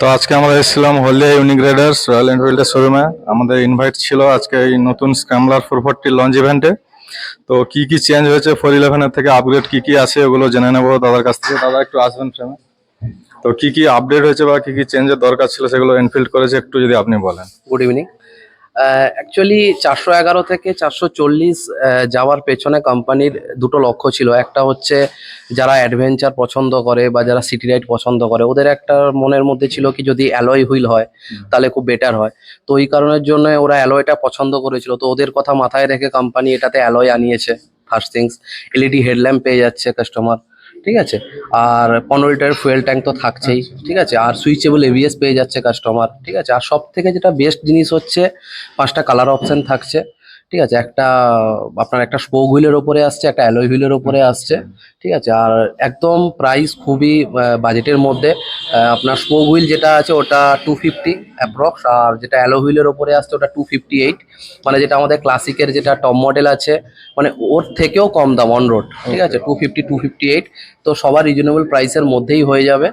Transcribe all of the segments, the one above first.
তো আজকে আমরা এসেছিলাম হলিয়া ইউনিক রাইডার্স রয়্যাল এনফিল্ডের শোরুমে আমাদের ইনভাইট ছিল আজকে এই নতুন স্ক্যামলার ফোর ফোরটি লঞ্চ ইভেন্টে তো কি কি চেঞ্জ হয়েছে ফোর ইলেভেনের থেকে আপগ্রেড কি কি আছে ওগুলো জেনে নেব দাদার কাছ থেকে। দাদা একটু আসবেন ফ্রেমে তো কি কি আপডেট হয়েছে বা কি কি চেঞ্জের দরকার ছিল সেগুলো এনফিল্ড করেছে একটু যদি আপনি বলেন। গুড ইভিনিং অ্যাকচুয়ালি চারশো এগারো থেকে চারশো চল্লিশ যাওয়ার পেছনে কোম্পানির দুটো লক্ষ্য ছিল। একটা হচ্ছে যারা অ্যাডভেঞ্চার পছন্দ করে বা যারা সিটি রাইড পছন্দ করে ওদের একটা মনের মধ্যে ছিল কি যদি অ্যালয় হুইল হয় তাহলে খুব বেটার হয়। তো এই কারণের জন্য ওরা অ্যালয়টা পছন্দ করেছিল। তো ওদের কথা মাথায় রেখে কোম্পানি এটাতে অ্যালয় আনিয়েছে ফার্স্ট থিংস এলইডি হেডল্যাম্প পেয়ে যাচ্ছে কাস্টমার ঠিক আছে? আর পনেরো লিটারের ফুয়েল ট্যাঙ্ক তো থাকছেই, ঠিক আছে? আর সুইচেবল এবিএস পেয়ে যাচ্ছে কাস্টমার ঠিক আছে? আর সব থেকে যেটা বেস্ট জিনিস হচ্ছে, পাঁচটা কালার অপশান থাকছে। ঠিক আছে? একটা আপনার একটা স্পোক হুইলের ওপরে আসছে একটা অ্যালয় হুইলের ওপরে আসছে ঠিক আছে? আর একদম প্রাইস খুবই বাজেটের মধ্যে আপনার স্পোক হুইল যেটা আছে ওটা টু ফিফটি অ্যাপ্রক্স আর যেটা অ্যালো হুইলের ওপরে আসছে ওটা টু ফিফটি এইট মানে যেটা আমাদের ক্লাসিকের যেটা টপ মডেল আছে মানে ওর থেকেও কম দাম অন রোড ঠিক আছে? Two fifty two fifty eight তো সবার রিজনেবল প্রাইসের মধ্যেই হয়ে যাবে।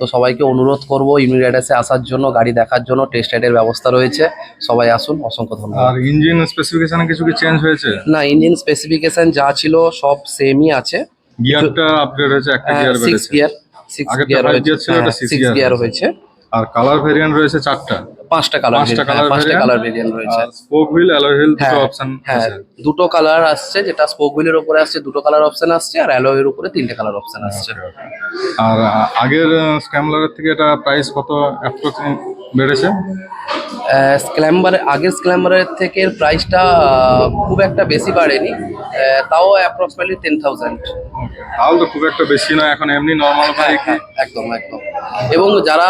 তো সবাইকে অনুরোধ করব করব ইউনিরাইডাসে আসার জন্য গাড়ি দেখার জন্য টেস্ট রাইডের ব্যবস্থা রয়েছে। সবাই আসুন অসংখ্য ধন্যবাদ। আর ইঞ্জিন স্পেসিফিকেশনে কিছু কি চেঞ্জ হয়েছে? না ইঞ্জিন স্পেসিফিকেশন যা ছিল সব সেমই আছে। গিয়ারটা আপডেট হয়েছে একটা গিয়ার সিক্স বেড়েছে। গিয়ার 6 গিয়ার হয়েছে gear ছিল, এটা six সিক্স গিয়ার হয়েছে। হয়েছে। আর কালার ভেরিয়েন্ট রয়েছে চারটা। পাঁচটা কালার পাঁচটা পাঁচটা কালার ভেরিয়েন্ট রয়েছে। স্পোক হুইল অ্যালয় হুইল দুটো হ্যাঁ, অপশন হ্যাঁ আছে। দুটো কালার আসছে যেটা স্পোক হুইলের উপরে আসছে দুটো কালার অপশন আসছে আর অ্যালয়ের উপরে তিনটে কালার অপশন আসছে। আর আগের স্ক্যামলারের থেকে এটা প্রাইস কত অ্যাপ্রক্স বেড়েছে? স্ক্ল্যাম্বার আগের স্ক্ল্যাম্বারের থেকে প্রাইসটা খুব একটা বেশি বাড়েনি তাও অ্যাপ্রক্সিমেটলি টেন থাউজেন্ড তাহলে তো খুব একটা বেশি নয় এখন এমনি নর্মাল বাইক একদম একদম। এবং যারা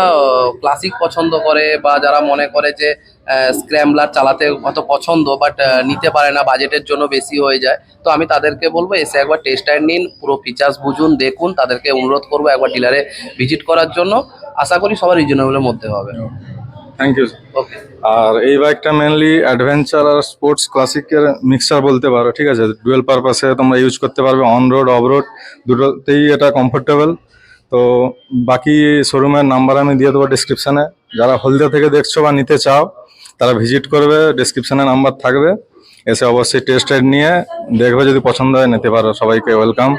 ক্লাসিক পছন্দ করে বা যারা মনে করে যে স্ক্র্যাম্বলার চালাতে অত পছন্দ বাট নিতে পারে না বাজেটের জন্য বেশি হয়ে যায় তো আমি তাদেরকে বলব এসে একবার টেস্ট টাইম নিন পুরো ফিচার্স বুঝুন দেখুন তাদেরকে অনুরোধ করব একবার ডিলারে ভিজিট করার জন্য। আশা করি সবার রিজনেবলের মধ্যে হবে। থ্যাংক ইউ ওকে আর এই বাইকটা মেনলি অ্যাডভেঞ্চার আর স্পোর্টস ক্লাসিকের মিক্সার বলতে পারো ঠিক আছে? ডুয়েল পারপাসে তোমরা ইউজ করতে পারবে অন রোড অফ রোড দুটোতেই এটা কমফোর্টেবল তো বাকি শোরুমের নাম্বার আমি দিয়ে দেবো ডিসক্রিপশানে যারা হলদিয়া থেকে দেখছ বা নিতে চাও, তারা ভিজিট করবে ডিসক্রিপশানে নাম্বার থাকবে। এসে অবশ্যই টেস্ট নিয়ে দেখবে যদি পছন্দ হয়, নিতে পারো। সবাইকে ওয়েলকাম